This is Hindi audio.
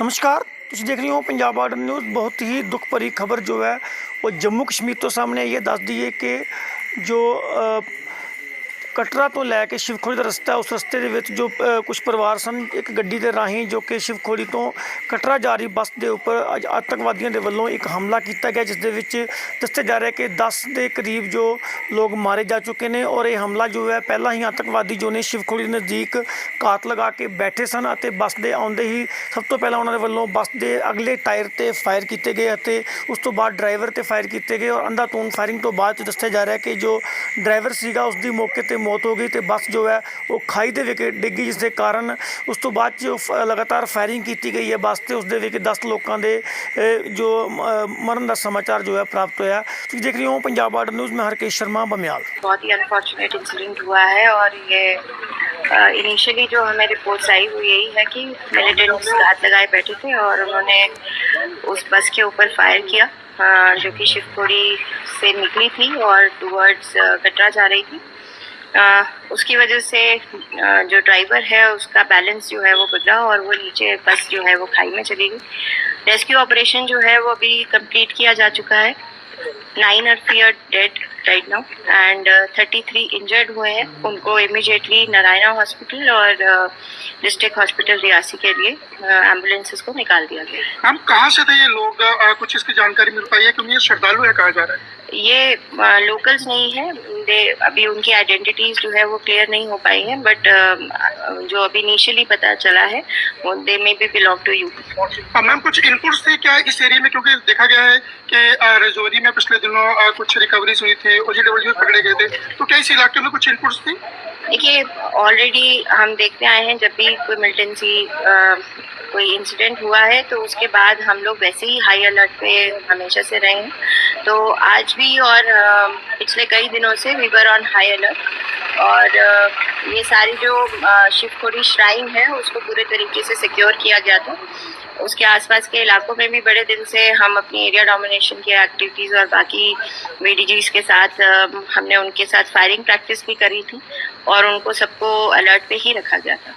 ਨਮਸਕਾਰ ਤੁਸੀਂ ਦੇਖ ਰਹੇ ਹੋ ਪੰਜਾਬ ਬਾਰਡਰ ਨਿਊਜ਼ ਬਹੁਤ ਹੀ ਦੁੱਖ ਭਰੀ ਖਬਰ ਜੋ ਹੈ ਉਹ ਜੰਮੂ ਕਸ਼ਮੀਰ ਤੋਂ ਸਾਹਮਣੇ ਆਈ ਹੈ ਦੱਸਦੀ ਹੈ ਕਿ ਜੋ ਅ, ਕਟਰਾ ਤੋਂ ਲੈ ਕੇ ਸ਼ਿਵਖੋੜੀ ਦਾ ਰਸਤਾ ਉਸ ਰਸਤੇ ਦੇ ਵਿੱਚ ਜੋ ਕੁਝ ਪਰਿਵਾਰ ਸਨ, ਇੱਕ ਗੱਡੀ ਦੇ ਰਾਹੀਂ ਜੋ ਕਿ ਸ਼ਿਵਖੋੜੀ ਤੋਂ ਕਟਰਾ ਜਾ ਰਹੀ ਬੱਸ ਦੇ ਉੱਪਰ ਅੱਜ ਆਤੰਕਵਾਦੀਆਂ ਦੇ ਵੱਲੋਂ ਇੱਕ ਹਮਲਾ ਕੀਤਾ ਗਿਆ, ਜਿਸ ਦੇ ਵਿੱਚ ਦੱਸਿਆ ਜਾ ਰਿਹਾ ਹੈ ਕਿ 10 ਦੇ ਕਰੀਬ ਜੋ ਲੋਕ ਮਾਰੇ ਜਾ ਚੁੱਕੇ ਨੇ ਔਰ ਇਹ ਹਮਲਾ ਜੋ ਹੈ, ਪਹਿਲਾਂ ਹੀ ਆਤੰਕਵਾਦੀ ਜੋ ਨੇ ਸ਼ਿਵਖੋੜੀ ਨਜ਼ਦੀਕ ਘਾਤ ਲਗਾ ਕੇ ਬੈਠੇ ਸਨ ਅਤੇ ਬੱਸ ਦੇ ਆਉਂਦੇ ਹੀ ਸਭ ਤੋਂ ਪਹਿਲਾਂ ਉਹਨਾਂ ਦੇ ਵੱਲੋਂ ਬੱਸ ਦੇ ਅਗਲੇ ਟਾਇਰ ਤੇ ਫਾਇਰ ਕੀਤੇ ਗਏ ਅਤੇ ਉਸ ਤੋਂ ਬਾਅਦ ਡਰਾਈਵਰ ਤੇ ਫਾਇਰ ਕੀਤੇ ਗਏ ਔਰ ਅੰਧਾਧੁੰਦ ਫਾਇਰਿੰਗ ਤੋਂ ਬਾਅਦ 'ਚ ਦੱਸਿਆ ਜਾ ਰਿਹਾ ਹੈ ਕਿ ਜੋ ਡਰਾਈਵਰ ਸੀਗਾ, ਉਸ ਦੀ ਮੌਕੇ ਤੇ ਮੌਤ ਹੋ ਗਈ ਤੇ ਬੱਸ ਜੋ ਹੈ ਉਹ ਖਾਈ ਦੇ ਵਿੱਚ ਡਿੱਗੀ ਜਿਸ ਦੇ ਕਾਰਨ ਉਸ ਤੋਂ ਬਾਅਦ 'ਚ ਫ- ਲਗਾਤਾਰ ਫਾਇਰਿੰਗ ਕੀਤੀ ਗਈ ਹੈ ਬੱਸ ਤੇ ਉਸ ਦੇ ਵਿੱਚ 10 ਲੋਕਾਂ ਦੇ ਅ, ਜੋ ਅ, ਮਰਨ ਦਾ ਸਮਾਚਾਰ ਜੋ ਹੈ ਪ੍ਰਾਪਤ ਹੋਇਆ ਤੁਸੀਂ ਦੇਖ ਰਹੇ ਹੋ ਪੰਜਾਬ ਬਾਰਡਰ ਨਿਊਜ਼ ਮੈਂ ਹਰਕੇਸ਼ ਸ਼ਰਮਾ बमियाल बहुत ही अनफॉर्चुनेट इंसिडेंट हुआ है और ये इनिशियली जो हमें रिपोर्ट्स आई वो यही है कि मिलिटेंट्स घात लगाए बैठे थे और उन्होंने उस बस के ऊपर फायर किया अ, जो कि शिवपुरी से निकली थी और टूवर्ड्स कटरा जा रही थी अ, उसकी वजह से जो ड्राइवर है उसका बैलेंस जो है वो बदला और वो नीचे बस जो है वो खाई में चली गई। रेस्क्यू ऑपरेशन जो है वो अभी कंप्लीट किया जा चुका है। Nine are feared dead right now and thirty three injured हुए हैं। उनको इमिजिएटली नारायणा हॉस्पिटल और डिस्ट्रिक्ट हॉस्पिटल रियासी के लिए एम्बुलेंसेस को निकाल दिया गया है। हम कहाँ से थे ये लोग? अ, कुछ इसकी जानकारी मिल पाई है? क्योंकि ये श्रद्धालु है कहा जा रहा है? ये लोकल्स नहीं है। दे अभी उनकी आइडेंटिटीज जो है वो क्लियर नहीं हो पाई है बट जो अभी इनिशियली पता चला है, वो they may be belong to you ma'am कुछ इनपुट्स थे क्या इस एरिया में? क्योंकि देखा गया है कि रजौरी में पिछले दिनों कुछ रिकवरीज हुई थी ओजीडब्ल्यू पकड़े गए थे। तो क्या इस इलाके में कुछ इनपुट्स थी? देखिए ऑलरेडी हम देखते आए हैं, जब भी कोई मिलिटेंसी कोई इंसिडेंट हुआ है तो उसके बाद हम लोग वैसे ही हाई अलर्ट पे हमेशा से रहे हैं। तो आज भी और पिछले कई दिनों से we were on high alert और ये सारी जो शिवखोड़ी श्राइन है, उसको पूरे तरीके से सिक्योर किया गया था। उसके आसपास के इलाकों में भी बड़े दिन से हम अपनी एरिया डोमिनेशन की एक्टिविटीज़ और बाकी वीडीजीज के साथ हमने उनके साथ फायरिंग प्रैक्टिस भी करी थी और उनको सबको अलर्ट पे ही रखा गया था।